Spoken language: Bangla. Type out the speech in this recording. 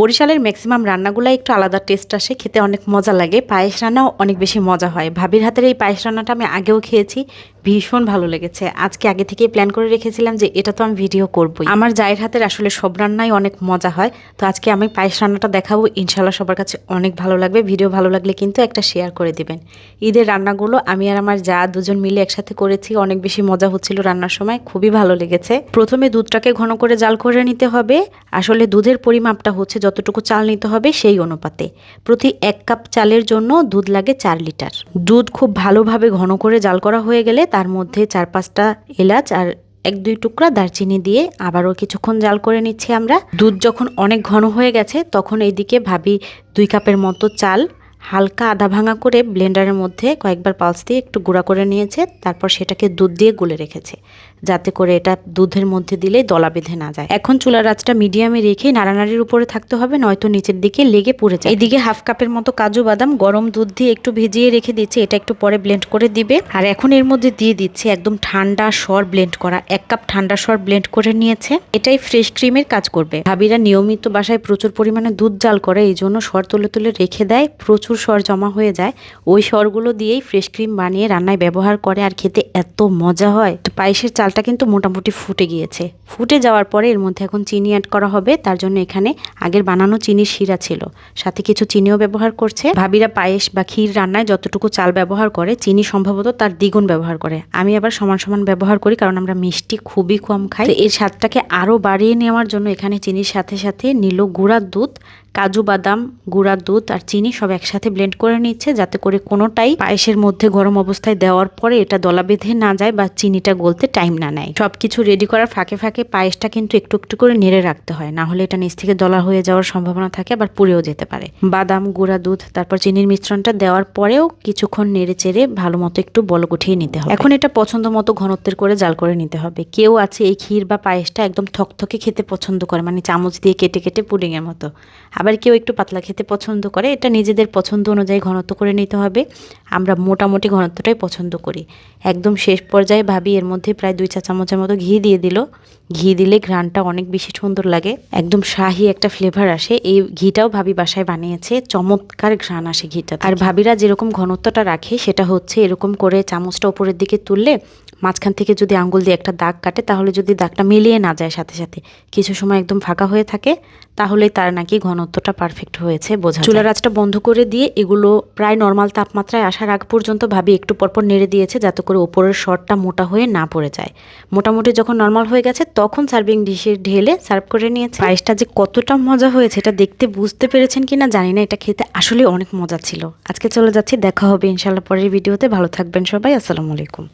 বরিশালের ম্যাক্সিমাম রান্নাগুলো একটু আলাদা টেস্ট আসে, খেতে অনেক মজা লাগে, পায়েস রান্নাও অনেক বেশি মজা হয়। ভাবির হাতের এই পায়েস রান্নাটা আমি আগেও খেয়েছি ভীষণ ভালো লেগেছে। আজকে আগে থেকেই প্ল্যান করে রেখেছিলাম যে এটা তো আমি ভিডিও করবই। আমার জায়ের হাতের আসলে সব রান্নাই অনেক মজা হয়। তো আজকে আমি পায়েস রান্নাটা দেখাবো। ইনশাল্লাহ সবার কাছে অনেক ভালো লাগবে। ভিডিও ভালো লাগলে কিন্তু একটা শেয়ার করে দিবেন। ঈদের রান্নাগুলো আমি আর আমার যা দুজন মিলে একসাথে করেছি, অনেক বেশি মজা হচ্ছিল রান্নার সময়। খুবই ভালো লেগেছে। প্রথমে দুধটাকে ঘন করে জাল করে নিতে হবে। আসলে দুধের পরিমাপটা হচ্ছে যতটুকু চাল নিতে হবে সেই অনুপাতে। প্রতি এক কাপ চালের জন্য দুধ লাগে চার লিটার। দুধ খুব ভালোভাবে ঘন করে জাল করা হয়ে গেলে তার মধ্যে চার পাঁচটা এলাচ আর এক দুই টুকরা দারচিনি দিয়ে আবারও কিছুক্ষণ জাল করে নিচ্ছি আমরা। দুধ যখন অনেক ঘন হয়ে গেছে, তখন এইদিকে ভাবি দুই কাপের মতো চাল হালকা আধা ভাঙা করে ব্লেন্ডারের মধ্যে কয়েকবার পালস দিয়ে একটু গুঁড়া করে নিয়েছে, তারপর সেটাকে দুধ দিয়ে গুলে রেখেছে, যাতে করে এটা দুধের মধ্যে দিলেই দলা বেঁধে না যায়। এখন চুলার আঁচটা মিডিয়ামে রেখে নাড়ানাড়ির উপরে থাকতে হবে, নয়তো নিচের দিকে লেগে পড়ে যায়। এদিকে হাফ কাপের মতো কাজু বাদাম গরম দুধ দিয়ে একটু ভিজিয়ে রেখে দিচ্ছে, এটা একটু পরে ব্লেন্ড করে দিবে। আর এখন এর মধ্যে দিয়ে দিচ্ছে একদম ঠান্ডা সর ব্লেন্ড করা, এক কাপ ঠান্ডা সর ব্লেন্ড করে নিয়েছে। এটাই ফ্রেশ ক্রিমের কাজ করবে। ভাবিরা নিয়মিত বাসায় প্রচুর পরিমাণে দুধ জাল করে এই জন্য সর তুলে তুলে রেখে দেয়, প্রচুর সর জমা হয়ে যায়, ওই সরগুলো দিয়েই ফ্রেশ ক্রিম বানিয়ে রান্নায় ব্যবহার করে আর খেতে এত মজা হয়। তো পায়েসের চালটা কিন্তু মোটামুটি ফুটে গিয়েছে। ফুটে যাওয়ার পরে এর মধ্যে এখন চিনি অ্যাড করা হবে, তার জন্য এখানে আগের বানানো চিনির শিরা ছিল। সাথে কিছু চিনিও ব্যবহার করছে। ভাবিরা পায়েস বা ক্ষীর রান্নায় যতটুকু চাল ব্যবহার করে, চিনি সম্ভবত তার দ্বিগুণ ব্যবহার করে। আমি আবার সমান সমান ব্যবহার করি, কারণ আমরা মিষ্টি খুবই কম খাই। এর স্বাদটাকে আরও বাড়িয়ে নেওয়ার জন্য এখানে চিনির সাথে সাথে নিল গুঁড়ার দুধ কাজু বাদাম, গুঁড়া দুধ আর চিনি সব একসাথে ব্লেন্ড করে নিচ্ছে, যাতে করে কোনোটাই পায়েসের মধ্যে গরম অবস্থায় দেওয়ার পরে এটা দলা বেঁধে না যায় বা চিনিটা গলতে টাইম না নেয়। সব কিছু রেডি করার ফাঁকে ফাঁকে পায়েসটা কিন্তু একটু একটু করে নেড়ে রাখতে হয়, না হলে এটা নিচ থেকে দলা হয়ে যাওয়ার সম্ভাবনা থাকে, আবার পুড়েও যেতে পারে। বাদাম, গুঁড়া দুধ, তারপর চিনির মিশ্রণটা দেওয়ার পরেও কিছুক্ষণ নেড়ে চেড়ে ভালো মতো একটু বল গুঠিয়ে নিতে হবে। এখন এটা পছন্দ মতো ঘনত্বের করে জাল করে নিতে হবে। কেউ আছে এই ক্ষীর বা পায়েসটা একদম থকথকে খেতে পছন্দ করে মানে চামচ দিয়ে কেটে কেটে পুডিংয়ের মতো। আবার কেউ একটু পাতলা খেতে পছন্দ করে, এটা নিজেদের পছন্দ অনুযায়ী ঘনত্ব করে নিতে হবে। আমরা মোটামুটি ঘনত্বটাই পছন্দ করি। একদম শেষ পর্যায়ে ভাবি এর মধ্যে প্রায় দুই চা চামচের মতো ঘি দিয়ে দিল। ঘি দিলে ঘ্রাণটা অনেক বেশি সুন্দর লাগে। একদম শাহি একটা ফ্লেভার আসে। এই ঘিটাও ভাবি বাসায় বানিয়েছে। চমৎকার ঘ্রাণ আসে ঘিটা আর ভাবিরা যেরকম ঘনত্বটা রাখে, সেটা হচ্ছে এরকম করে চামচটা উপরের দিকে তুললে মাঝখান থেকে যদি আঙ্গুল দিয়ে একটা দাগ কাটে, তাহলে যদি দাগটা মিলিয়ে না যায় সাথে সাথে, কিছু সময় একদম ফাঁকা হয়ে থাকে, তাহলেই তার নাকি ঘনত্বটা পারফেক্ট হয়েছে বোঝা চুলার আঁচটা বন্ধ করে দিয়ে এগুলো প্রায় নর্মাল তাপমাত্রায় আসার আগ পর্যন্ত ভাবি একটু পরপর নেড়ে দিয়েছে, যাতে করে ওপরের শটটা মোটা হয়ে না পড়ে যায়। মোটামুটি যখন নর্মাল হয়ে গেছে তখন সার্ভিং ডিশে ঢেলে সার্ভ করে নিয়েছে। পায়েসটা যে কতটা মজা হয়েছে এটা দেখতে বুঝতে পেরেছেন কি না জানি না, এটা খেতে আসলে অনেক মজা ছিল। আজকে চলে যাচ্ছি, দেখা হবে ইনশাল্লাহ পরের ভিডিওতে। ভালো থাকবেন সবাই, আসসালামু আলাইকুম।